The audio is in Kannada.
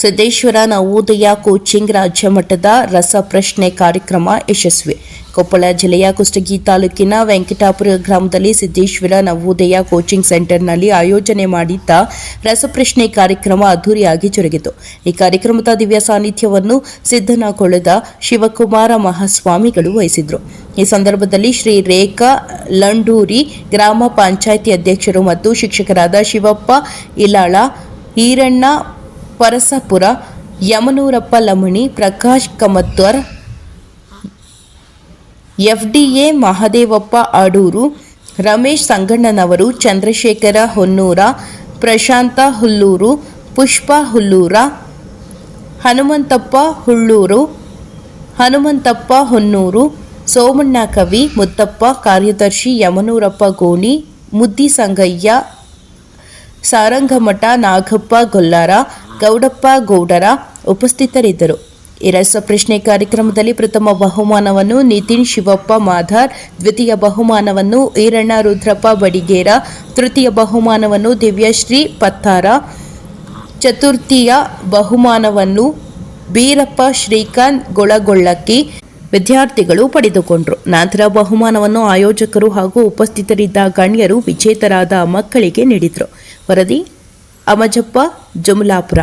ಸಿದ್ದೇಶ್ವರ ನವೋದಯ ಕೋಚಿಂಗ್ ರಾಜ್ಯ ಮಟ್ಟದ ರಸಪ್ರಶ್ನೆ ಕಾರ್ಯಕ್ರಮ ಯಶಸ್ವಿ. ಕೊಪ್ಪಳ ಜಿಲ್ಲೆಯ ಕುಷ್ಟಗಿ ತಾಲೂಕಿನ ವೆಂಕಟಾಪುರ ಗ್ರಾಮದಲ್ಲಿ ಸಿದ್ದೇಶ್ವರ ನವೋದಯ ಕೋಚಿಂಗ್ ಸೆಂಟರ್ನಲ್ಲಿ ಆಯೋಜನೆ ಮಾಡಿದ್ದ ರಸಪ್ರಶ್ನೆ ಕಾರ್ಯಕ್ರಮ ಅದ್ದೂರಿಯಾಗಿ ಜರುಗಿತು. ಈ ಕಾರ್ಯಕ್ರಮದ ದಿವ್ಯ ಸಾನ್ನಿಧ್ಯವನ್ನು ಸಿದ್ದನಕೊಳದ ಶಿವಕುಮಾರ ಮಹಾಸ್ವಾಮಿಗಳು ವಹಿಸಿದರು. ಈ ಸಂದರ್ಭದಲ್ಲಿ ಶ್ರೀ ರೇಖಾ ಲಂಡೂರಿ ಗ್ರಾಮ ಪಂಚಾಯಿತಿ ಅಧ್ಯಕ್ಷರು ಮತ್ತು ಶಿಕ್ಷಕರಾದ ಶಿವಪ್ಪ ಇಲಾಳ, ಈರಣ್ಣ ಪರಸಪುರ, ಯಮನೂರಪ್ಪ ಲಮಣಿ, ಪ್ರಕಾಶ್ ಕಮತ್ವರ್, ಎಫ್ಡಿಎ ಮಹದೇವಪ್ಪ ಅಡೂರು ರಮೇಶ್ ಸಂಗಣ್ಣನವರು, ಚಂದ್ರಶೇಖರ ಹೊನ್ನೂರ, ಪ್ರಶಾಂತ ಹುಲ್ಲೂರು, ಪುಷ್ಪ ಹುಲ್ಲೂರ, ಹನುಮಂತಪ್ಪ ಹುಳ್ಳೂರು, ಹನುಮಂತಪ್ಪ ಹೊನ್ನೂರು, ಸೋಮಣ್ಣ ಕವಿ, ಮುತ್ತಪ್ಪ ಕಾರ್ಯದರ್ಶಿ, ಯಮನೂರಪ್ಪ ಗೋಣಿ, ಮುದ್ದಿ ಸಂಗಯ್ಯ, ಸಾರಂಗಮಠ ನಾಗಪ್ಪ ಗೊಲ್ಲಾರ ಗೌಡಪ್ಪ ಗೌಡರ ಉಪಸ್ಥಿತರಿದ್ದರು. ಈ ರಸಪ್ರಶ್ನೆ ಕಾರ್ಯಕ್ರಮದಲ್ಲಿ ಪ್ರಥಮ ಬಹುಮಾನವನ್ನು ನಿತಿನ್ ಶಿವಪ್ಪ ಮಾಧಾರ್, ದ್ವಿತೀಯ ಬಹುಮಾನವನ್ನು ಈರಣ್ಣ ರುದ್ರಪ್ಪ ಬಡಿಗೇರ, ತೃತೀಯ ಬಹುಮಾನವನ್ನು ದಿವ್ಯಶ್ರೀ ಪತ್ತಾರ, ಚತುರ್ಥಿಯ ಬಹುಮಾನವನ್ನು ಬೀರಪ್ಪ ಶ್ರೀಕಾಂತ್ ಗೊಳಗೊಳ್ಳಕ್ಕಿ ವಿದ್ಯಾರ್ಥಿಗಳು ಪಡೆದುಕೊಂಡರು. ನಂತರ ಬಹುಮಾನವನ್ನು ಆಯೋಜಕರು ಹಾಗೂ ಉಪಸ್ಥಿತರಿದ್ದ ಗಣ್ಯರು ವಿಜೇತರಾದ ಮಕ್ಕಳಿಗೆ ನೀಡಿದರು. ವರದಿ ಅಮಜಪ್ಪ ಜುಮಲಾಪುರ